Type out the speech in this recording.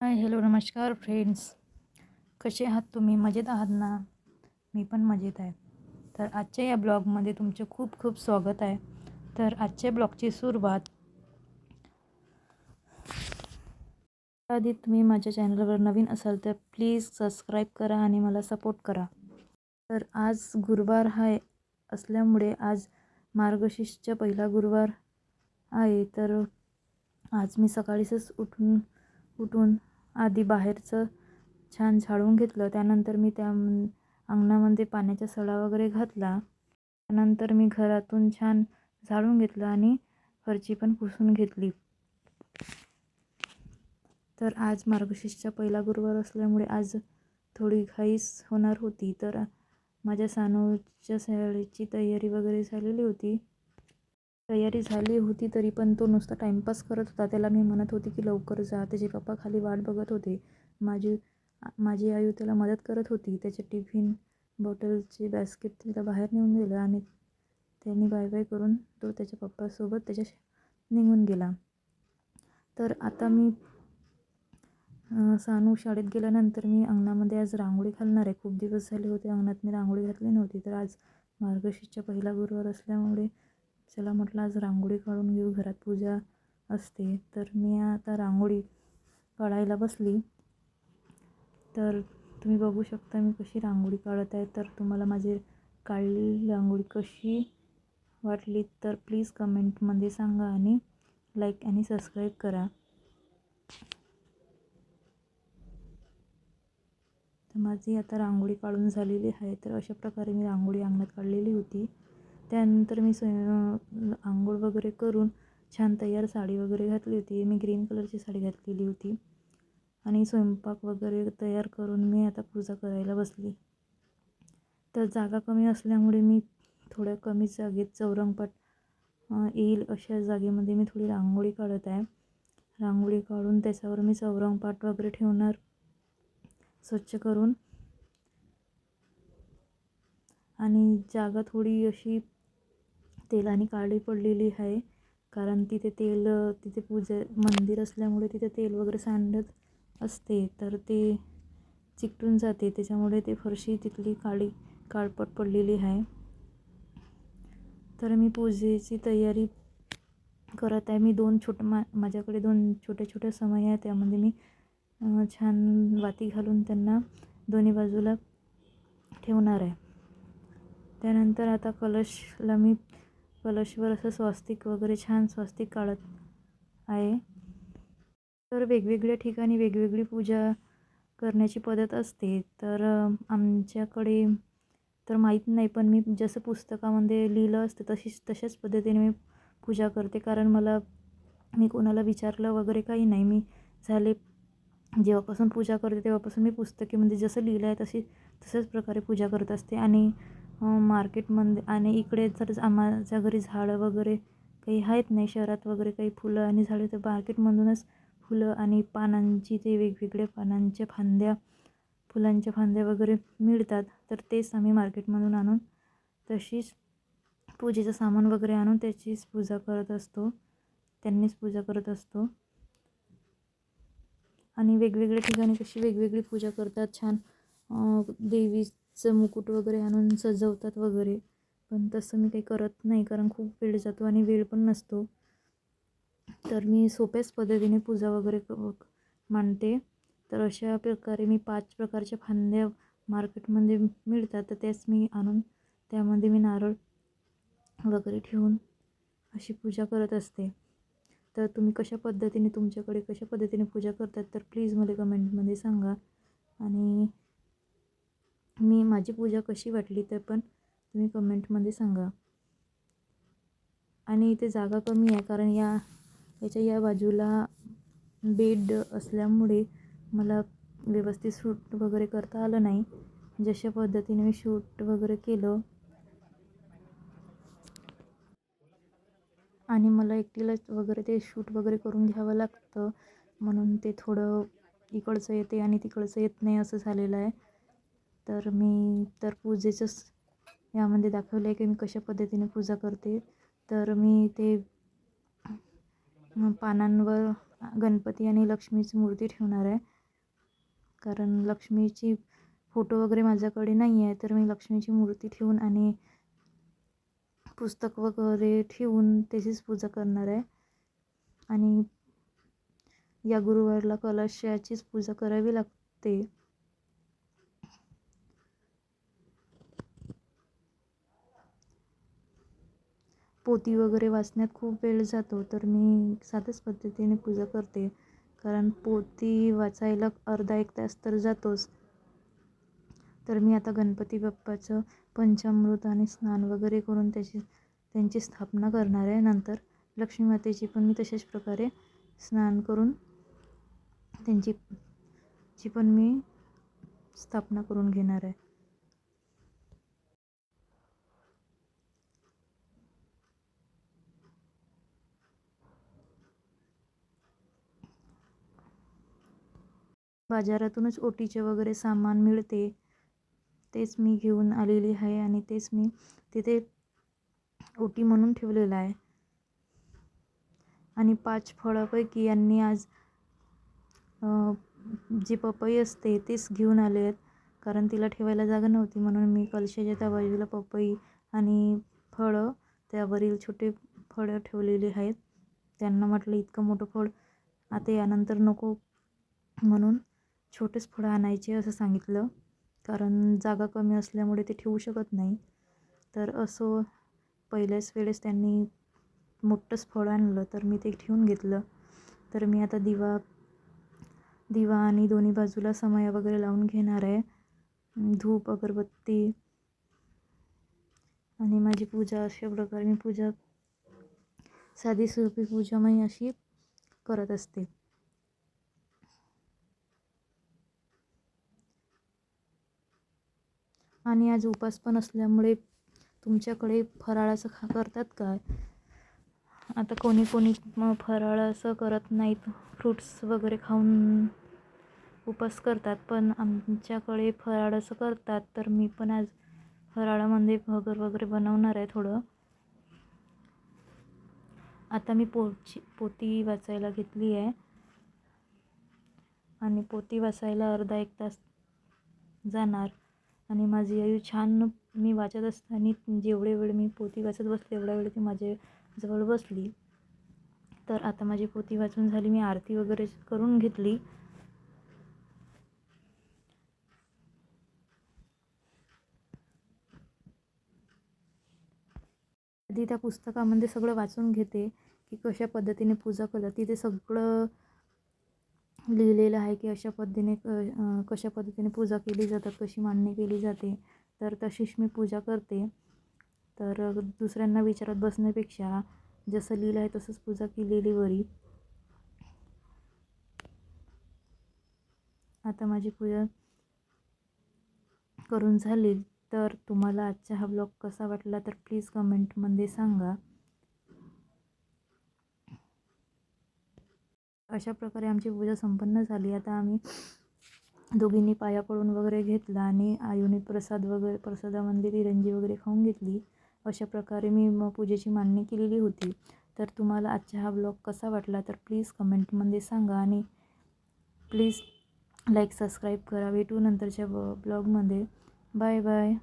Hi hello नमस्कार friends कसे आहात तुम्ही? मजेत आहात ना? मी पण मजेत आहे. तर आजच्या या ब्लॉगमध्ये तुमचे खूप खूप स्वागत आहे. तर आजच्या ब्लॉगची सुरुवात आधी तुम्ही माझ्या चॅनलवर नवीन असाल तर प्लीज सबस्क्राईब करा आणि मला सपोर्ट करा. तर आज गुरुवार आहे असल्यामुळे आज मार्गशीर्षचा पहिला गुरुवार आहे. तर आज मी सकाळीच उठून उठून आधी बाहेरचं छान झाडून घेतलं. त्यानंतर मी त्या अंगणामध्ये पाण्याचा सडा वगैरे घातला. त्यानंतर मी घरातून छान झाडून घेतलं आणि फरची पण पुसून घेतली. तर आज मार्गशीर्षचा पहिला गुरुवार असल्यामुळे आज थोडी घाईस होणार होती. तर माझ्या सानूच्या शाळेची तयारी वगैरे झालेली होती. तयारी झाली होती तरी पण तो नुसता टाईमपास करत होता. त्याला मी म्हणत होती की लवकर जा. त्याचे पप्पा खाली वाट बघत होते. माझी माझी आई त्याला मदत करत होती. त्याचे टिफिन बॉटलचे बॅस्केट त्याला बाहेर नेऊन दिलं आणि त्यांनी बाय बाय करून तो त्याच्या पप्पासोबत त्याच्या निघून गेला. तर आता मी सानू शाळेत गेल्यानंतर मी अंगणामध्ये आज रांगोळी घालणार आहे. खूप दिवस झाले होते अंगणात मी रांगोळी घातली नव्हती. तर आज मार्गशीर्षच्या पहिला गुरुवार असल्यामुळे चला म्हटलं आज रांगोळी काढून घेऊ घरात पूजा असते. तर मी आता रांगोळी काढायला बसली. तर तुम्ही बघू शकता मी कशी रांगोळी काढत आहे. तर तुम्हाला माझी काढलेली रांगोळी कशी वाटली तर प्लीज कमेंटमध्ये सांगा आणि लाईक आणि सबस्क्राईब करा. तर माझी आता रांगोळी काढून झालेली आहे. तर अशा प्रकारे मी रांगोळी अंगणात काढलेली होती. त्यानंतर मी स्वयं आंघोळ वगैरे करून छान तयार साडी वगैरे घातली होती. मी ग्रीन कलरची साडी घातलेली होती. आणि स्वयंपाक वगैरे तयार करून मी आता पूजा करायला बसली. तर जागा कमी असल्यामुळे मी थोड्या कमी जागेत चौरंगपाट येईल अशा जागेमध्ये मी थोडी रांगोळी काढत आहे. रांगोळी काढून त्याच्यावर मी चौरंगपाट वगैरे ठेवणार स्वच्छ करून. आणि जागा थोडी अशी तेलाने काळी पडलेली आहे. कारण तिथे तेल तिथे पूजा मंदिर असल्यामुळे तिथे तेल वगैरे सांडत असते. तर ते चिकटून जाते. त्याच्यामुळे ते फरशी तिथली काळी काळपट पडलेली आहे. तर मी पूजेची तयारी करत आहे. मी दोन छोटं मा माझ्याकडे दोन छोट्या छोट्या समय आहे त्यामध्ये मी छान वाती घालून त्यांना दोन्ही बाजूला ठेवणार आहे. त्यानंतर आता कलशला मी कलशवर असं स्वस्तिक वगैरे छान स्वस्तिक काढत आहे. तर वेगवेगळ्या ठिकाणी वेगवेगळी पूजा करण्याची पद्धत असते. तर आमच्याकडे तर माहीत नाही पण मी जसं पुस्तकामध्ये लिहिलं असतं तशीच तशाच पद्धतीने मी पूजा करते. कारण मला मी कोणाला विचारलं वगैरे काही नाही. मी झाले जेव्हापासून पूजा करते तेव्हापासून मी पुस्तकेमध्ये जसं लिहिलं आहे तशी तशाच प्रकारे पूजा करत असते. आणि मार्केटमध्ये आणि इकडे जर आम्हाला घरी झाडं वगैरे काही आहेत नाही शहरात वगैरे काही फुलं आणि झाडे तर मार्केटमधूनच फुलं आणि पानांची ते वेगवेगळ्या पानांच्या फांद्या फुलांच्या फांद्या वगैरे मिळतात. तर तेच आम्ही मार्केटमधून आणून तशीच पूजेचं सामान वगैरे आणून त्याचीच पूजा करत असतो. त्यांनीच पूजा करत असतो. आणि वेगवेगळ्या ठिकाणी कशी वेगवेगळी पूजा करतात. छान देवी चं मुकुट वगैरे आणून सजवतात वगैरे पण तसं मी काही करत नाही कारण खूप वेळ जातो आणि वेळ पण नसतो. तर मी सोप्याच पद्धतीने पूजा वगैरे क मांडते. तर अशा प्रकारे मी पाच प्रकारच्या फांद्या मार्केटमध्ये मिळतात तर त्याच मी आणून त्यामध्ये मी नारळ वगैरे ठेवून अशी पूजा करत असते. तर तुम्ही कशा पद्धतीने तुमच्याकडे कशा पद्धतीने पूजा करतात तर प्लीज मला कमेंटमध्ये सांगा. आणि मी माझी पूजा कशी वाटली तर पण तुम्ही कमेंटमध्ये सांगा. आणि इथे जागा कमी आहे कारण या याच्या या बाजूला बेड असल्यामुळे मला व्यवस्थित शूट वगैरे करता आलं नाही. जशा पद्धतीने मी शूट वगैरे केलं. आणि मला एकटीलाच वगैरे ते शूट वगैरे करून घ्यावं लागतं. म्हणून ते थोडं इकडचं येते आणि तिकडचं येत नाही असं झालेलं आहे. तर मी तर पूजेचंच यामध्ये दाखवलं आहे की मी कशा पद्धतीने पूजा करते. तर मी ते पानांवर गणपती आणि लक्ष्मीची मूर्ती ठेवणार आहे. कारण लक्ष्मीची फोटो वगैरे माझ्याकडे नाही आहे तर मी लक्ष्मीची मूर्ती ठेवून आणि पुस्तक वगैरे ठेवून त्याचीच पूजा करणार आहे. आणि या गुरुवारला कलशाचीच पूजा करावी लागते. पोथी वगैरे वाचण्यात खूप वेळ जातो तर मी साध्याच पद्धतीने पूजा करते. कारण पोथी वाचायला अर्धा एक तास तर जातोच. तर मी आता गणपती बाप्पाचं पंचामृत आणि स्नान वगैरे करून त्याची त्यांची स्थापना करणार आहे. नंतर लक्ष्मी मातेची पण मी तशाच प्रकारे स्नान करून त्यांची ची पण मी स्थापना करून घेणार आहे. बाजारातूनच ओटीचे वगैरे सामान मिळते. तेच मी घेऊन आलेली आहे आणि तेच मी तिथे ओटी म्हणून ठेवलेलं आहे. आणि पाच फळापैकी यांनी आज जी पपई असते तेच घेऊन आले आहेत. कारण तिला ठेवायला जागा नव्हती म्हणून मी कलशाच्या त्या बाजूला पपई आणि फळं त्यावरील छोटे फळं ठेवलेली आहेत. त्यांना म्हटलं इतकं मोठं फळ आता यानंतर नको म्हणून छोटेच फळं आणायचे असं सांगितलं. कारण जागा कमी असल्यामुळे ते ठेवू शकत नाही. तर असं पहिल्याच वेळेस त्यांनी मोठंच फळ आणलं तर मी ते ठेवून घेतलं. तर मी आता दिवा दिवा आणि दोन्ही बाजूला समया वगैरे लावून घेणार आहे. धूप अगरबत्ती आणि माझी पूजा अशा प्रकारे मी पूजा साधी सोपी पूजा मी अशी करत असते. आणि आज उपास पण असल्यामुळे तुमच्याकडे फराळाचं खा करतात काय? आता कोणी कोणी मग असं करत नाहीत. फ्रूट्स वगैरे खाऊन उपास करतात पण आमच्याकडे फराळ असं करतात तर मी पण आज फराळामध्ये भगर वगैरे बनवणार आहे थोडं. आता मी पोची पोती वाचायला घेतली आहे. आणि पोती वाचायला अर्धा एक तास जाणार. आणि माझी आई छान मी वाचत असताना जेवढे वेळ मी पोती वाचत बसले एवढ्या वेळ ती माझ्याजवळ बसली. तर आता माझी पोती वाचून झाली मी आरती वगैरे करून घेतली. आधी त्या पुस्तकामध्ये सगळं वाचून घेते की कशा पद्धतीने पूजा करतात तिथे सगळं लिहिलेलं आहे की अशा पद्धतीने क कशा पद्धतीने पूजा केली जातात कशी मांडणी केली जाते तर तशीच मी पूजा करते. तर दुसऱ्यांना विचारत बसण्यापेक्षा जसं लिहिलं आहे तसंच पूजा केलेली बरी आता माझी पूजा करून झाली. तर तुम्हाला आजचा हा ब्लॉग कसा वाटला तर प्लीज कमेंटमध्ये सांगा. अशा प्रकारे आमची पूजा संपन्न झाली. आता आम्ही दोघींनी पाया पडून वगैरे घेतला आणि आयुने प्रसाद वगैरे प्रसादामध्ये तिरंजी वगैरे खाऊन घेतली. अशा प्रकारे मी मग पूजेची मांडणी केलेली होती. तर तुम्हाला आजचा हा ब्लॉग कसा वाटला तर प्लीज कमेंटमध्ये सांगा आणि प्लीज लाईक सबस्क्राईब करा. भेटू नंतरच्या ब ब्लॉगमध्ये. Bye bye.